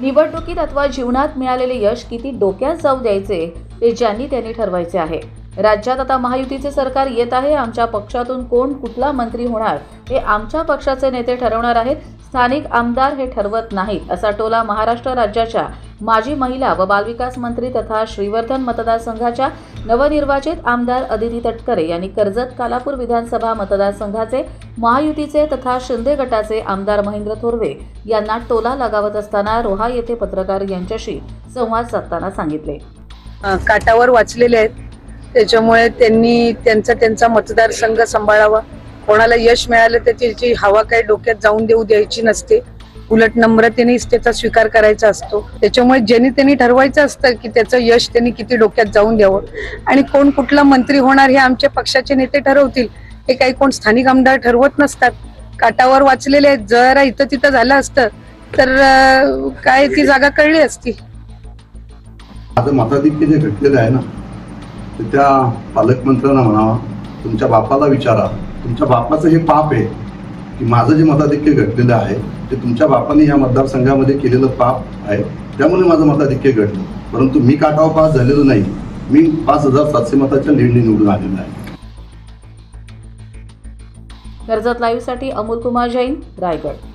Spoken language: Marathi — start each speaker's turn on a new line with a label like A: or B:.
A: निवडणुकीत अथवा जीवनात मिळालेले यश किती डोक्यात जाऊ द्यायचे ते ज्यांनी त्यांनी ठरवायचे आहे. राज्यात आता महायुतीचे सरकार येत आहे. आमच्या पक्षातून कोण कुठला मंत्री होणार हे आमच्या पक्षाचे नेते ठरवणार आहेत. स्थानिक आमदार हे ठरवत नाहीत असा टोला महाराष्ट्र राज्याच्या माजी महिला व बालविकास मंत्री तथा श्रीवर्धन मतदारसंघाच्या नवनिर्वाचित आमदार अदिती तटकरे यांनी कर्जत कालापूर विधानसभा मतदारसंघाचे महायुतीचे तथा शिंदे गटाचे आमदार महेंद्र थोरवे यांना टोला लगावत असताना रोहा येथे पत्रकार यांच्याशी संवाद साधताना सांगितले.
B: काटावर वाचलेले आहेत. त्याच्यामुळे त्यांनी त्यांचा त्यांचा मतदारसंघ सांभाळावा. कोणाला यश मिळालं तर त्याची हवा काही डोक्यात जाऊन देऊ द्यायची नसते. उलट नम्रतेनेच त्याचा स्वीकार करायचा असतो. त्याच्यामुळे ज्यांनी त्यांनी ठरवायचं असतं की त्याचं यश त्यांनी किती डोक्यात जाऊन द्यावं. आणि कोण कुठला मंत्री होणार हे आमच्या पक्षाचे नेते ठरवतील. हे काही कोण स्थानिक आमदार ठरवत नसतात. काटावर वाचलेले आहेत. जरा इथं तिथं झालं असतं तर काय ती जागा कळली असती.
C: आता मताधिक्य जे घटलेलं आहे ना त्या पालकमंत्र्यांना म्हणावा तुमच्या बापाला विचारा. तुमच्या बापाचं हे पाप आहे की माझं जे मताधिक्य घटलेलं आहे ते तुमच्या बापाने या मतदारसंघामध्ये केलेलं पाप आहे त्यामुळे माझं मताधिक्य घडलं. परंतु मी काटाव पास झालेलो नाही. मी पाच हजार सातशे मताच्या निर्णय निवडून आलेलो आहे.
A: कर्जत लाईव्हसाठी अमोल कुमार जैन रायगड.